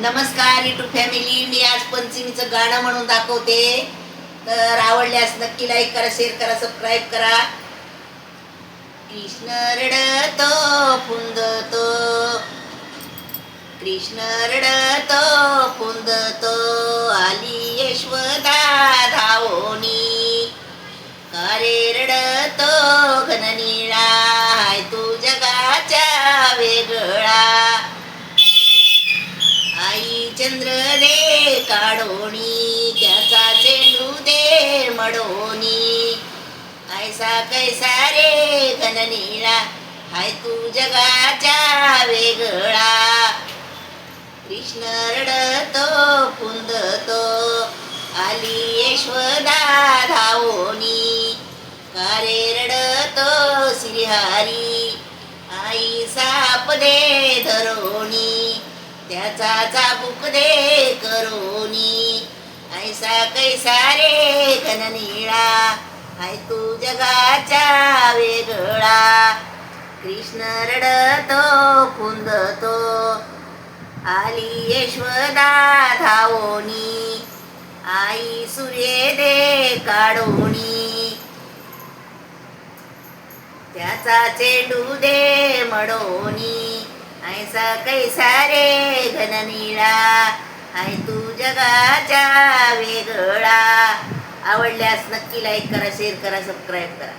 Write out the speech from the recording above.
नमस्कार YouTube family मी आज पंचमीचं गाणं म्हणून दाखवते. तर आवडल्यास नक्की लाईक करा शेअर करा सबस्क्राईब करा. कृष्ण रडतो फुंदतो कृष्ण रडतो फुंदतो आली यशवदा धावोनी. कारे रडतो घननीळा चंद्र रे काढोणी त्याचा चेंडू दे मडोनी. ऐसा कैसा रे घननीळा हाय तू जगाच्या वेगळा. कृष्ण रडतो कुंदतो आली यशोदा धावोनी. कारे रडतो श्रीहारी आई साप दे धरो त्याचा बुक दे करोनी. ऐसा कैसा रे घननीळा आय तू जगाच्या वेगळा. कृष्ण रडतो कुंदतो. आली यशवदा धावोनी. आई सूर्य दे काढोनी. त्याचा चेंडू दे मडोनी. ऐसा कैसा रे निळा. आहे तू जगाच्या वेगळा. आवडल्यास नक्की लाईक करा शेअर करा सबस्क्राईब करा.